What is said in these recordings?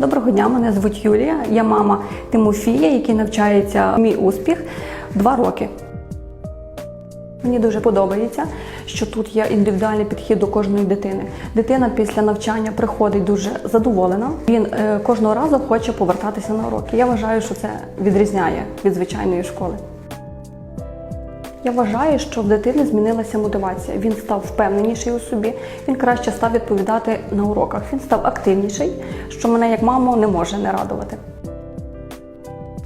Доброго дня, мене звуть Юлія. Я мама Тимофія, який навчається мій успіх два роки. Мені дуже подобається, що тут є індивідуальний підхід до кожної дитини. Дитина після навчання приходить дуже задоволена. Він е, кожного разу хоче повертатися на уроки. Я вважаю, що це відрізняє від звичайної школи. Я вважаю, що в дитини змінилася мотивація. Він став впевненіший у собі, він краще став відповідати на уроках. Він став активніший, що мене як маму не може не радувати.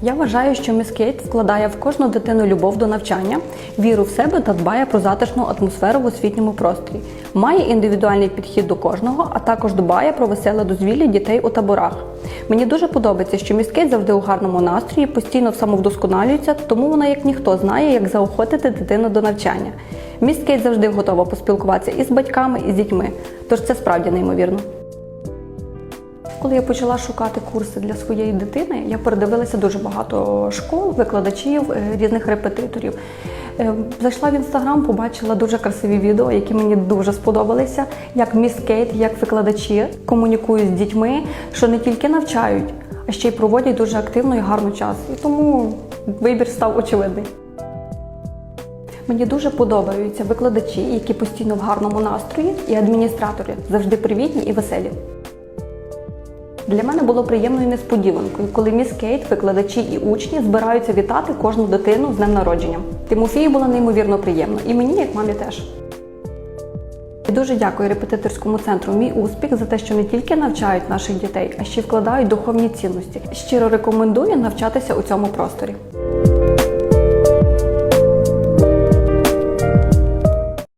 Я вважаю, що Міс Кейт вкладає в кожну дитину любов до навчання, віру в себе та дбає про затишну атмосферу в освітньому просторі. Має індивідуальний підхід до кожного, а також дбає про веселе дозвілля дітей у таборах. Мені дуже подобається, що Міс Кейт завжди у гарному настрої, постійно самовдосконалюється, тому вона як ніхто знає, як заохотити дитину до навчання. Міс Кейт завжди готова поспілкуватися і з батьками, і з дітьми. Тож це справді неймовірно. Коли я почала шукати курси для своєї дитини, я передивилася дуже багато школ, викладачів, е, різних репетиторів. Е, Зайшла в інстаграм, побачила дуже красиві відео, які мені дуже сподобалися, як міс Кейт, як викладачі комунікують з дітьми, що не тільки навчають, а ще й проводять дуже активно і гарно час. І тому вибір став очевидний. Мені дуже подобаються викладачі, які постійно в гарному настрої, і адміністратори завжди привітні і веселі. Для мене було приємною несподіванкою, коли міс Кейт, викладачі і учні збираються вітати кожну дитину з днем народження. Тимофію було неймовірно приємно, і мені, як мамі, теж. І дуже дякую репетиторському центру Мій успіх за те, що не тільки навчають наших дітей, а ще й вкладають духовні цінності. Щиро рекомендую навчатися у цьому просторі.